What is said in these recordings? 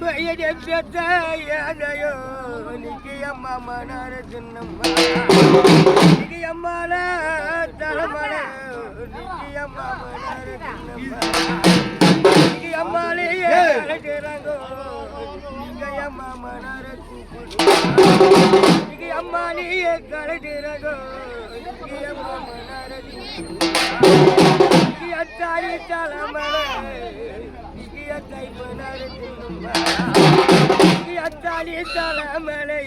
கையடி நிக்கு அம்மா மனார சின்னம்மா நிக்கு அம்மால தலைமல நிக்கு அம்மா மனார சின்னம்மா நிக்கு அம்மாலே அழைக்கிறாங்கோ நீங்க அம்மா மனார நிக்கு அம்மாலே கலைக்கிறாங்கோ நிக்கு அம்மா மனார நிக்கு அத்தாரி தலைமல நிக்கு அத்தாய்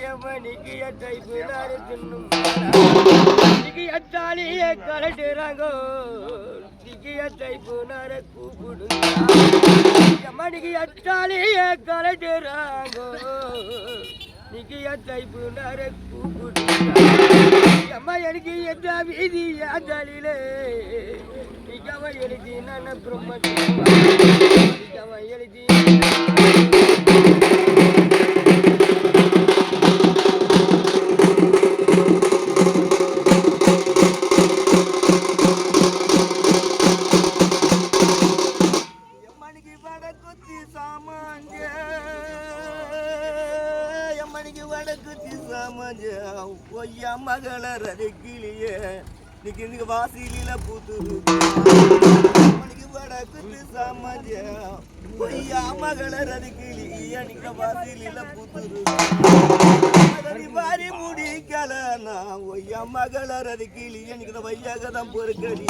எவனிக்கு அத்தாய் மனார சின்னம்மா அத்தாலியே கலட்டுறாங்கோ நிக்கு அத்தாய் மனார கூப்பிடுங்க மணிக்கு அத்தாலியே கலட்டுறாங்கோ நிகியத்தை அத்தாய் மனார கூப்பிடுங்க அம்மா எனக்கு எந்த வீதி அத்தாலிலே நிக்கவ எழுதி நான் பிரம்ம நிக்கவ எழுதி எம்மணிக்கு வடக்குத்தி பொய்யா மகள ரதிக்கிளியே நிக்கு வாசியில வாசிலில பூத்துரு எம்மணிக்கு வடக்குத்தி சாமாஞ்ச பொய்யா மகள ரதிக்கிளியே நிக்க வாசிலில பூத்துரு மகதி வாரி முடிக்கல நான் ஒய்யா மகள ரதிக்கிளியே எனக்கு வையாக தான் பொறுக்கடி.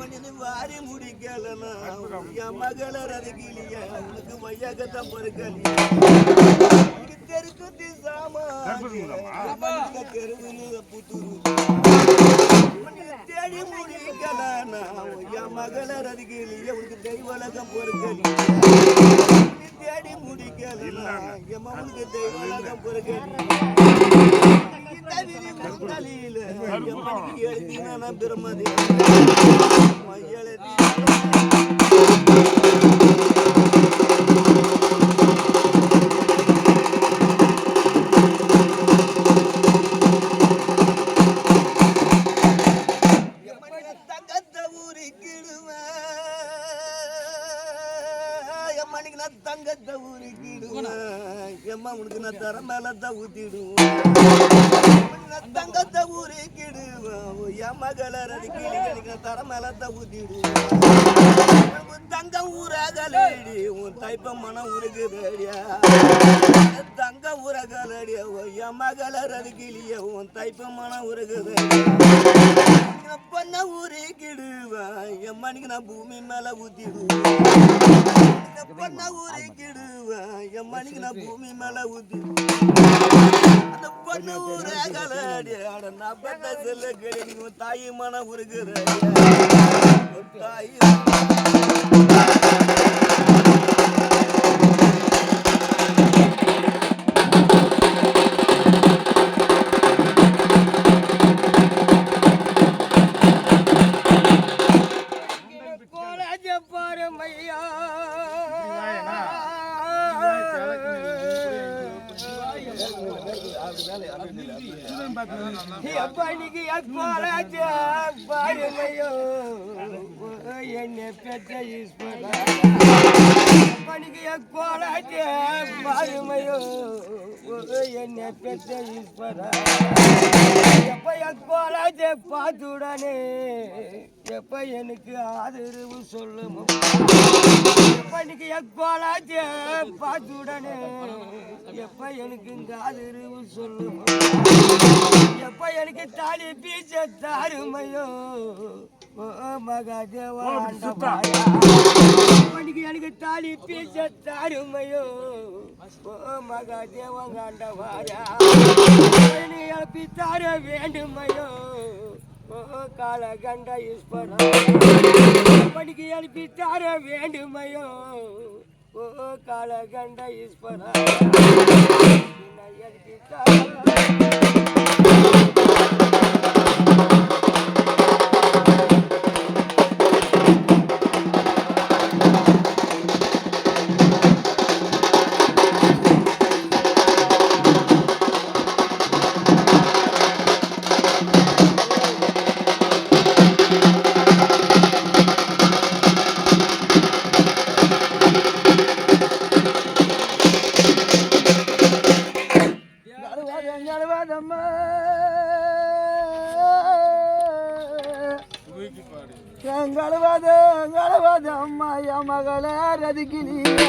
மனிதன் வாரி முடிக்கல முடிக்கலனா என் மகள ரதகிலிய உனக்கு வையாக தான் பொறுக்கடி. திசாமா தெருவில் புத்துரு மனிதன் தேடி முடிக்கலனா என் மகள ரதகிலிய உனக்கு தெய்வலகம் பொறுக்கலி தேடி முடிக்கலனா என் மகனுக்கு தெய்வலகம் பொறுக்கலி தலையில என் மனைவி பிரமதி முருகனை தர மேல ஊத்திடுவோம். தங்கத்தை ஊரே கிடுவோம் ஊறிக்கிடுவேன் என் மகள ரதிக்கிளிக்கு நான் தர மேல ஊத்திடுவோம். தங்க உன் தங்கம் உன் தைப்ப மனம் உருகுதடியா? தங்க ஊரகலடியா என் மகள கிளிய உன் தைப்ப மனம் உருகுதடியா? பொண்ண ஊரே கிடுவேன் என் மணிக்கு நான் பூமி மேல ஊத்திடுவேன். பொண்ண ஊரே கிடுவேன் என் மணிக்கு நான் பூமி மேல ஊத்திடுவேன் அந்த பொண்ணு ஊரே கலடி அட நான் பெத்த செல்ல கடி நீ உன் தாய் மன உருகுற தாய் எப்படிக்கு கோலஜ என்ன பெற்ற ஈஸ்வரா. எப்படிக்கு கோலஜ பரமையோ என்ன பெற்ற ஈஸ்வரா. எப்ப கோலஜ பார்த்துடனே எப்ப எனக்கு ஆதரவு சொல்லுமோ. எப்படிக்கு எக்கோலாச்ச பார்த்துடனே எப்ப எனக்கு இங்க ஆதரவு சொல்லுமோ. எப்ப எனக்கு தாலி பீச்ச தாருமையோ ஓ மகாதேவா ஆண்டவாயா. எப்படிக்கு எனக்கு தாலி பீச்ச தாருமையோ ஓ ஆண்டவாரா நீ எழுப்பி தர வேண்டுமையோ. ஓ காலகண்ட ஈஸ்வரா. படிக்கு எழுப்பி தர வேண்டுமையோ. ஓ காலகண்ட ஈஸ்வரா. என்னை எழுப்பி தர எங்களவாத எங்களவாத அம்மா என் மகளே ரதிக்கினியா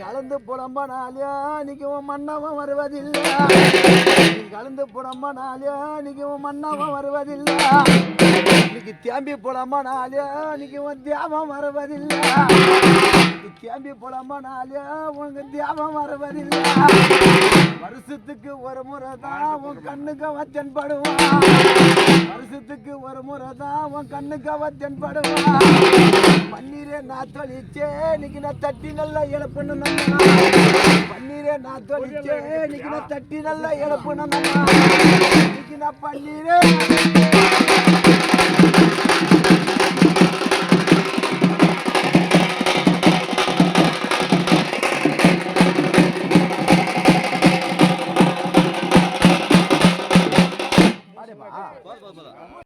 கலந்து புலம்பனாலியா நிற்கவும் மன்னவன் வருவதில்லை. கலந்து புலம்பனாலியா நிற்கவும் மன்னவன் வருவதில்லை. இன்னைக்கு தேம்பி புலம்பனாலியா நிற்கவும் தேவம் வருவதில்லை. தேம்பி புலம்பனாலியா உனக்கு தேவம் வருவதில்லை. வருஷத்துக்கு ஒரு முறை தான் உன் கண்ணுக்கு அவன் தென்படுவான் வருஷத்துக்கு ஒரு முறை தான் உன் கண்ணுக்கு அவன் தென்படுவான் பன்னீரே நான் தொழிச்சே இன்னைக்கு நான் தட்டி நல்லா இழப்புன்னு பன்னீரே நான் தொழிச்சே இன்னைக்கு நான் தட்டி நல்லா இழப்புன்னு இன்னைக்கு நான் பன்னீரே